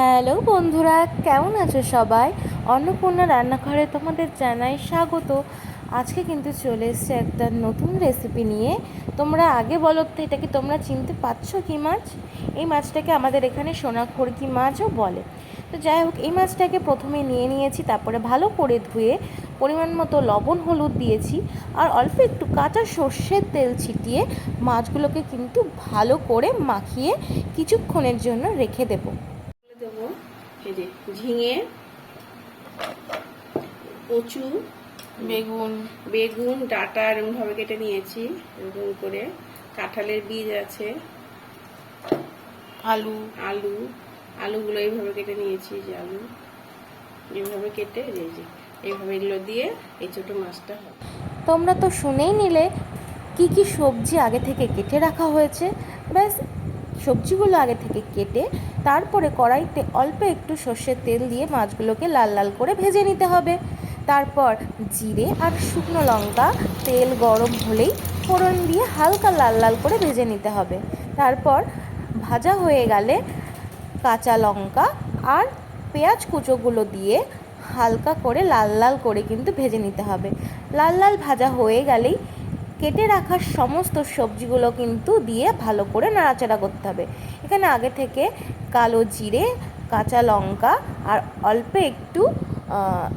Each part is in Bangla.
হ্যালো বন্ধুরা, কেমন আছো সবাই? অন্নপূর্ণা রান্নাঘরে তোমাদের জানাই স্বাগত। আজকে কিন্তু চলে এসছে একটা নতুন রেসিপি নিয়ে। তোমরা আগে বলো তো, এটা কি তোমরা চিনতে পারছ কি মাছ? এই মাছটাকে আমাদের এখানে সোনাখড়কি মাছও বলে। তো যাই হোক, এই মাছটাকে প্রথমে নিয়ে নিয়েছি, তারপরে ভালো করে ধুয়ে পরিমাণ মতো লবণ, হলুদ দিয়েছি আর অল্প একটু কাঁচা সর্ষের তেল ছিটিয়ে মাছগুলোকে কিন্তু ভালো করে মাখিয়ে কিছুক্ষণের জন্য রেখে দেবো দেবো। এই যে ঝিঙে কচু বেগুন। বেগুন ডাটা এরকম ভাবে কেটে নিয়েছি এরকম করে। কাঁঠালের বীজ আছে। আলু। আলু। আলুগুলো এইভাবে কেটে নিয়েছি যে আলু। এইভাবে কেটে এই যে এইভাবে এগুলো দিয়ে এই ছোটো মাছটা হবে তোমরা তো শুনেই নিলে কি কি সবজি আগে থেকে কেটে রাখা হয়েছে। ব্যাস সবজিগুলো আগে থেকে কেটে তারপরে কড়াইতে অল্প একটু সর্ষের তেল দিয়ে মাছগুলোকে লাল লাল করে ভেজে নিতে হবে। তারপর জিরে আর শুকনো লঙ্কা তেল গরম হলেই ফোড়ন দিয়ে হালকা লাল লাল করে ভেজে নিতে হবে। তারপর ভাজা হয়ে গেলে কাঁচা লঙ্কা আর পেঁয়াজ কুচোগুলো দিয়ে হালকা করে লাল লাল করে কিন্তু ভেজে নিতে হবে। লাল লাল ভাজা হয়ে গেলেই কেটে রাখা সমস্ত সবজিগুলো কিন্তু দিয়ে ভালো করে নাড়াচাড়া করতে হবে। এখানে আগে থেকে কালো জিরে, কাঁচা লঙ্কা আর অল্প একটু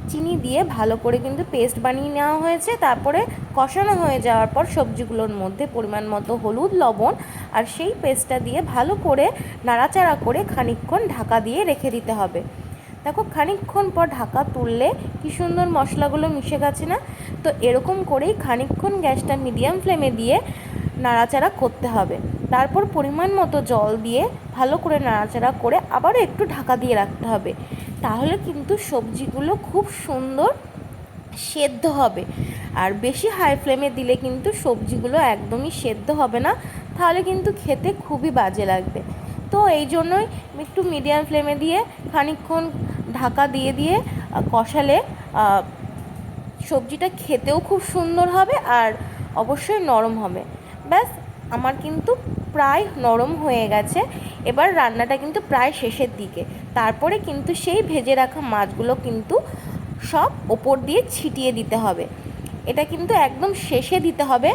চিনি দিয়ে ভালো করে কিন্তু পেস্ট বানিয়ে নেওয়া হয়েছে। তারপরে কষানো হয়ে যাওয়ার পর সবজিগুলোর মধ্যে পরিমাণ মতো হলুদ, লবণ আর সেই পেস্টটা দিয়ে ভালো করে নাড়াচাড়া করে খানিকক্ষণ ঢাকা দিয়ে রেখে দিতে হবে। দেখো, খানিকক্ষণ পর ঢাকা তুললে কি সুন্দর মশলাগুলো মিশে গেছে না? তো এরকম করেই খানিকক্ষণ গ্যাসটা মিডিয়াম ফ্লেমে দিয়ে নাড়াচাড়া করতে হবে। তারপর পরিমাণ মতো জল দিয়ে ভালো করে নাড়াচাড়া করে আবারও একটু ঢাকা দিয়ে রাখতে হবে। তাহলে কিন্তু সবজিগুলো খুব সুন্দর সেদ্ধ হবে। আর বেশি হাই ফ্লেমে দিলে কিন্তু সবজিগুলো একদমই সেদ্ধ হবে না। তাহলে কিন্তু খেতে খুবই বাজে লাগবে। তো এই জন্যই একটু মিডিয়াম ফ্লেমে দিয়ে খানিকক্ষণ ঢাকা দিয়ে দিয়ে কষালে সবজিটা খেতেও খুব সুন্দর হবে আর অবশ্যই নরম হবে। ব্যাস, আমার কিন্তু প্রায় নরম হয়ে গেছে। এবার রান্নাটা কিন্তু প্রায় শেষের দিকে। তারপরে কিন্তু সেই ভেজে রাখা মাছগুলো কিন্তু সব ওপর দিয়ে ছিটিয়ে দিতে হবে। এটা কিন্তু একদম শেষে দিতে হবে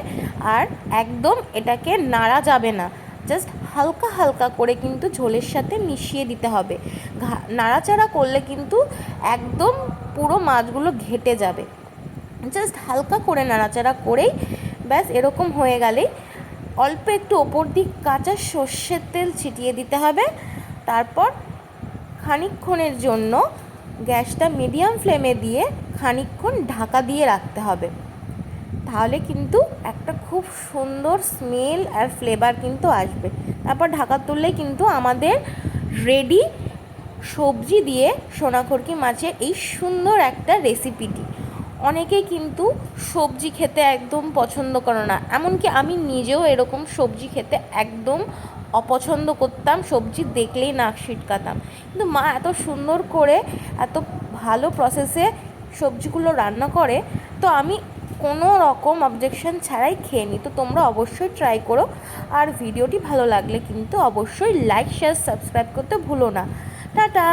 আর একদম এটাকে নাড়া যাবে না। জাস্ট হালকা হালকা করে কিন্তু ঝোলের সাথে মিশিয়ে দিতে হবে। নাড়াচাড়া করলে কিন্তু একদম পুরো মাছগুলো ঘেটে যাবে। জাস্ট হালকা করে নাড়াচাড়া করেই ব্যাস এরকম হয়ে গেলেই অল্প একটু ওপর দিক কাঁচা সর্ষের তেল ছিটিয়ে দিতে হবে। তারপর খানিকক্ষণের জন্য গ্যাসটা মিডিয়াম ফ্লেমে দিয়ে খানিকক্ষণ ঢাকা দিয়ে রাখতে হবে। তাহলে কিন্তু একটা খুব সুন্দর স্মেল আর ফ্লেভার কিন্তু আসবে। তারপর ঢাকা তুললেই কিন্তু আমাদের রেডি সবজি দিয়ে সোনাখরকি মাছের এই সুন্দর একটা রেসিপিটি অনেকেই কিন্তু সবজি খেতে একদম পছন্দ করে না, এমনকি আমি নিজেও এরকম সবজি খেতে একদম অপছন্দ করতাম, সবজি দেখলেই নাক ছিটকাতাম। কিন্তু মা এত সুন্দর করে, এত ভালো প্রসেসে সবজিগুলো রান্না করে, তো আমি কোনো রকম অবজেকশন ছাড়াই খেয়ে নিই। তো তোমরা অবশ্যই ট্রাই করো। আর ভিডিওটি ভালো লাগলে কিন্তু অবশ্যই লাইক শেয়ার সাবস্ক্রাইব করতে ভুলো না। টাটা!